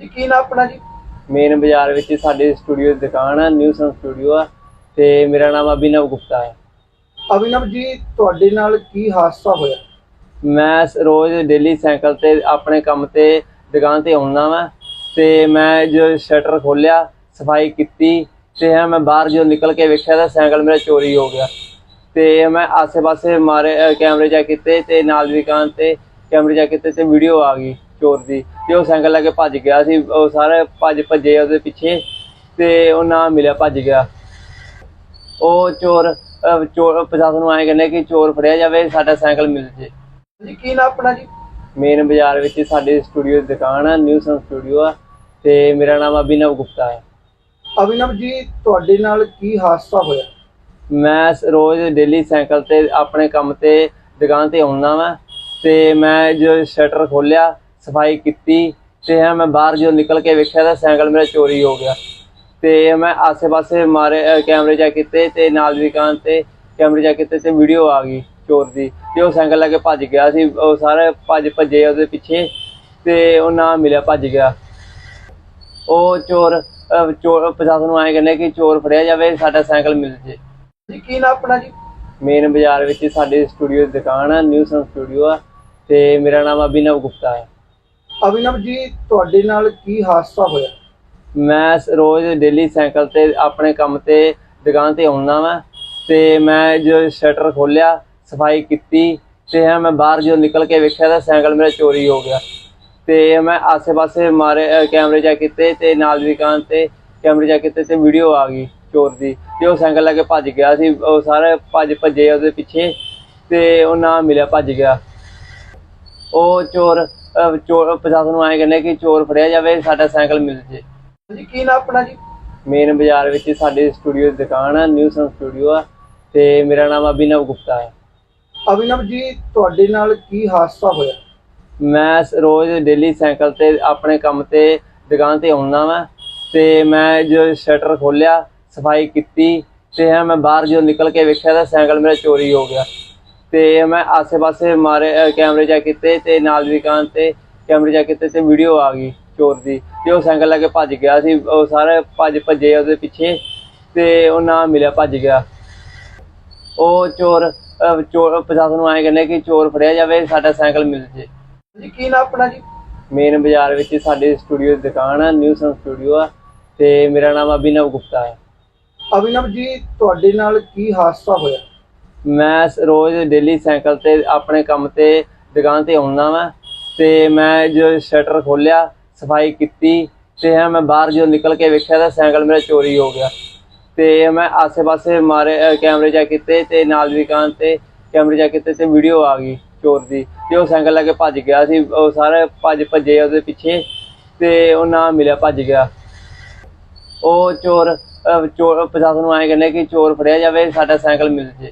ਨਾਮ ਆਪਣਾ ਜੀ? ਮੇਨ ਬਾਜ਼ਾਰ ਵਿੱਚ ਸਾਡੀ ਸਟੂਡੀਓ ਦੀ ਦੁਕਾਨ ਹੈ ਨਿਊ ਸਨ ਸਟੂਡੀਓ ਆ ਤੇ ਮੇਰਾ ਨਾਮ ਅਭਿਨਵ ਗੁਪਤਾ ਹੈ। ਅਭਿਨਵ ਜੀ ਤੁਹਾਡੇ ਨਾਲ ਕੀ ਹਾਦਸਾ ਹੋਇਆ? ਮੈਂ ਸ- ਰੋਜ਼ ਡੇਲੀ ਸਾਈਕਲ ਤੇ ਆਪਣੇ ਕੰਮ ਤੇ ਦੁਕਾਨ ਤੇ ਆਉਂਦਾ ਵਾਂ ਤੇ ਮੈਂ ਜੋ ਸ਼ਟਰ ਖੋਲਿਆ ਸਫ਼ਾਈ ਕੀਤੀ ਤੇ ਹੈ ਮੈਂ ਬਾਹਰ ਜੋ ਨਿਕਲ ਕੇ ਵੇਖਿਆ ਤਾਂ ਸਾਈਕਲ ਮੇਰਾ ਚੋਰੀ ਹੋ ਗਿਆ। ਤੇ ਮੈਂ ਆਸੇ-ਪਾਸੇ ਮਾਰੇ ਅ, ਕੈਮਰੇ ਚੈੱਕ ਕੀਤੇ ਤੇ ਨਾਲ ਦੀ ਦੁਕਾਨ ਤੇ ਕੈਮਰੇ ਚੈੱਕ ਕੀਤੇ ਤੇ ਵੀਡੀਓ ਆ ਗਈ ਚੋਰ ਦੀ। ਤੇ ਉਹ ਸਾਈਕਲ ਲੈ ਕੇ ਭੱਜ ਗਿਆ ਸੀ ਉਹ ਸਾਰੇ ਭੱਜ ਭੱਜੇ ਉਹਦੇ ਪਿੱਛੇ ਤੇ ਉਹ ਨਾ ਮਿਲਿਆ ਭੱਜ ਗਿਆ। ਉਹ ਚੋਰ ਚੋਰ ਪ੍ਰਸ਼ਾਸਨ ਨੂੰ ਆਏ ਕਹਿੰਦੇ ਕਿ ਚੋਰ ਫੜਿਆ ਜਾਵੇ ਸਾਡਾ ਸਾਈਕਲ ਮਿਲ ਜੇ। ਜੀ ਕੀ ਨਾਮ ਆਪਣਾ ਜੀ? ਮੇਨ ਬਾਜ਼ਾਰ ਵਿੱਚ ਸਾਡੀ ਸਟੂਡੀਓ ਦੀ ਦੁਕਾਨ ਹੈ ਨਿਊ ਸਨ ਸਟੂਡੀਓ ਆ ਤੇ ਮੇਰਾ ਨਾਮ ਅਭਿਨਵ ਗੁਪਤਾ ਹੈ ਅਭਿਨਵ ਜੀ ਤੁਹਾਡੇ ਨਾਲ ਕੀ ਹਾਦਸਾ ਹੋਇਆ? ਮੈਂ ਸ- ਰੋਜ਼ ਡੇਲੀ ਸਾਈਕਲ ਤੇ ਆਪਣੇ ਕੰਮ ਤੇ ਦੁਕਾਨ ਤੇ ਆਉਂਦਾ ਵਾਂ ਤੇ ਮੈਂ ਜੋ ਸ਼ਟਰ ਖੋਲਿਆ ਸਫ਼ਾਈ ਕੀਤੀ ਤੇ ਮੈਂ ਬਾਹਰ ਜੋ ਨਿਕਲ ਕੇ ਵੇਖਿਆ ਤਾਂ ਸਾਈਕਲ ਮੇਰਾ ਚੋਰੀ ਹੋ ਗਿਆ। ਤੇ ਮੈਂ ਆਸੇ-ਪਾਸੇ ਮਾਰੇ ਕੈਮਰੇ ਚੈੱਕ ਕੀਤੇ ਤੇ ਨਾਲ ਦੀ ਦੁਕਾਨ ਤੇ ਕੈਮਰੇ ਚੈੱਕ ਕੀਤੇ ਤੇ ਵੀਡੀਓ ਆ ਗਈ ਚੋਰ ਦੀ। ਤੇ ਉਹ ਸਾਈਕਲ ਲੈ ਕੇ ਭੱਜ ਗਿਆ ਸੀ ਉਹ ਸਾਰੇ ਭੱਜ ਭੱਜੇ ਉਹਦੇ ਪਿੱਛੇ ਤੇ ਉਹ ਨਾ ਮਿਲਿਆ ਭੱਜ ਗਿਆ। ਉਹ ਚੋਰ ਚੋਰ ਪ੍ਰਸ਼ਾਸਨ ਨੂੰ ਆਏ ਕਹਿੰਦੇ ਕਿ ਚੋਰ ਫੜਿਆ ਜਾਵੇ ਸਾਡਾ ਸਾਈਕਲ ਮਿਲ ਜੇ। ਨਾਮ ਆਪਣਾ ਜੀ? ਮੇਨ ਬਾਜ਼ਾਰ ਵਿੱਚ ਸਾਡੀ ਸਟੂਡੀਓ ਦੀ ਦੁਕਾਨ ਹੈ ਨਿਊ ਸਨ ਸਟੂਡੀਓ ਆ ਤੇ ਮੇਰਾ ਨਾਮ ਅਭਿਨਵ ਗੁਪਤਾ ਹੈ ਅਭਿਨਵ ਜੀ, ਤੁਹਾਡੇ ਨਾਲ ਕੀ ਹਾਦਸਾ ਹੋਇਆ? ਮੈਂ ਰੋਜ਼ ਡੇਲੀ ਸਾਈਕਲ ਤੇ ਆਪਣੇ ਕੰਮ ਤੇ ਦੁਕਾਨ ਤੇ ਆਉਂਦਾ ਵਾਂ ਤੇ ਮੈਂ ਜੋ ਸ਼ਟਰ ਖੋਲਿਆ ਸਫ਼ਾਈ ਕੀਤੀ ਤੇ ਹੈ ਮੈਂ ਬਾਹਰ ਜੋ ਨਿਕਲ ਕੇ ਵੇਖਿਆ ਤਾਂ ਸਾਈਕਲ ਮੇਰਾ ਚੋਰੀ ਹੋ ਗਿਆ। ਤੇ ਮੈਂ ਆਸੇ-ਪਾਸੇ ਮਾਰੇ ਕੈਮਰੇ ਚੈੱਕ ਕੀਤੇ ਤੇ ਨਾਲ ਦੀ ਦੁਕਾਨ ਤੇ ਕੈਮਰੇ ਚੈੱਕ ਕੀਤੇ ਤੇ ਵੀਡੀਓ ਆ ਗਈ ਚੋਰ ਦੀ ਤੇ ਉਹ ਸਾਈਕਲ ਲੈ ਕੇ ਭੱਜ ਗਿਆ ਸੀ, ਉਹ ਸਾਰੇ ਭੱਜ ਭੱਜੇ ਉਹਦੇ ਪਿੱਛੇ ਤੇ ਉਹ ਨਾ ਮਿਲਿਆ, ਭੱਜ ਗਿਆ। ਉਹ ਚੋਰ ਚੋਰ ਪ੍ਰਸ਼ਾਸਨ ਨੂੰ ਆਏ ਕਹਿੰਦੇ ਕਿ ਚੋਰ ਫੜਿਆ ਜਾਵੇ ਸਾਡਾ ਸਾਈਕਲ ਮਿਲ ਜੇ। ਜੀ ਕੀ ਆਪਣਾ ਜੀ? ਮੇਨ ਬਾਜ਼ਾਰ ਵਿੱਚ ਸਾਡੀ ਸਟੂਡੀਓ ਦੀ ਦੁਕਾਨ ਹੈ ਨਿਊ ਸਨ ਸਟੂਡੀਓ ਆ ਤੇ ਮੇਰਾ ਨਾਮ ਅਭਿਨਵ ਗੁਪਤਾ ਹੈ ਅਭਿਨਵ ਜੀ ਤੁਹਾਡੇ ਨਾਲ ਕੀ ਹਾਦਸਾ ਹੋਇਆ? ਮੈਂ ਰੋਜ਼ ਡੇਲੀ ਸਾਈਕਲ ਤੇ ਆਪਣੇ ਕੰਮ ਤੇ ਦੁਕਾਨ ਤੇ ਆਉਂਦਾ ਵਾਂ ਤੇ ਮੈਂ ਜੋ ਸ਼ਟਰ ਖੋਲਿਆ ਸਫ਼ਾਈ ਕੀਤੀ ਤੇ ਮੈਂ ਬਾਹਰ ਜੋ ਨਿਕਲ ਕੇ ਵੇਖਿਆ ਤਾਂ ਸਾਈਕਲ ਮੇਰਾ ਚੋਰੀ ਹੋ ਗਿਆ। ਤੇ ਮੈਂ ਆਸੇ-ਪਾਸੇ ਮਾਰੇ ਕੈਮਰੇ ਚੈੱਕ ਕੀਤੇ ਤੇ ਨਾਲ ਦੀ ਦੁਕਾਨ ਤੇ ਕੈਮਰੇ ਚੈੱਕ ਕੀਤੇ ਤੇ ਵੀਡੀਓ ਆ ਗਈ ਚੋਰ ਦੀ। ਤੇ ਉਹ ਸਾਈਕਲ ਲੈ ਕੇ ਭੱਜ ਗਿਆ ਸੀ ਉਹ ਸਾਰੇ ਭੱਜ ਭੱਜੇ ਉਹਦੇ ਪਿੱਛੇ ਤੇ ਉਹ ਨਾ ਮਿਲਿਆ ਭੱਜ ਗਿਆ। ਉਹ ਚੋਰ ਚੋਰ ਪ੍ਰਸ਼ਾਸਨ ਨੂੰ ਆਏ ਕਹਿੰਦੇ ਕਿ ਚੋਰ ਫੜਿਆ ਜਾਵੇ ਸਾਡਾ ਸਾਈਕਲ ਮਿਲ ਜੇ। ਨਾਮ ਆਪਣਾ ਜੀ? ਮੇਨ ਬਾਜ਼ਾਰ ਵਿੱਚ ਸਾਡੀ ਸਟੂਡੀਓ ਦੀ ਦੁਕਾਨ ਹੈ ਨਿਊ ਸਨ ਸਟੂਡੀਓ ਆ ਤੇ ਮੇਰਾ ਨਾਮ ਅਭਿਨਵ ਗੁਪਤਾ ਹੈ ਅਭਿਨਵ ਜੀ ਤੁਹਾਡੇ ਨਾਲ ਕੀ ਹਾਦਸਾ ਹੋਇਆ? ਮੈਂ ਰੋਜ਼ ਡੇਲੀ ਸਾਈਕਲ ਤੇ ਆਪਣੇ ਕੰਮ ਤੇ ਦੁਕਾਨ ਤੇ ਆਉਂਦਾ ਵਾਂ ਤੇ ਮੈਂ ਜੋ ਸ਼ਟਰ ਖੋਲਿਆ ਸਫ਼ਾਈ ਕੀਤੀ ਤੇ ਹੈ ਮੈਂ ਬਾਹਰ ਜਦੋਂ ਨਿਕਲ ਕੇ ਵੇਖਿਆ ਤਾਂ ਸਾਈਕਲ ਮੇਰਾ ਚੋਰੀ ਹੋ ਗਿਆ। ਤੇ ਮੈਂ ਆਸੇ-ਪਾਸੇ ਮਾਰੇ ਕੈਮਰੇ ਚੈੱਕ ਕੀਤੇ ਤੇ ਨਾਲ ਦੀ ਦੁਕਾਨ ਤੇ ਕੈਮਰੇ ਚੈੱਕ ਕੀਤੇ ਤੇ ਵੀਡੀਓ ਆ ਗਈ ਚੋਰ ਦੀ ਤੇ ਉਹ ਸਾਈਕਲ ਲੈ ਕੇ ਭੱਜ ਗਿਆ ਸੀ ਉਹ ਸਾਰੇ ਭੱਜ ਭੱਜੇ ਉਹਦੇ ਪਿੱਛੇ ਤੇ ਉਹ ਨਾ ਮਿਲਿਆ ਭੱਜ ਗਿਆ। ਉਹ ਚੋਰ ਅ, ਚੋਰ ਪ੍ਰਸ਼ਾਸਨ ਨੂੰ ਆਏ ਕਹਿੰਦੇ ਕਿ ਚੋਰ ਫੜਿਆ ਜਾਵੇ ਸਾਡਾ ਸਾਈਕਲ ਮਿਲ ਜੇ।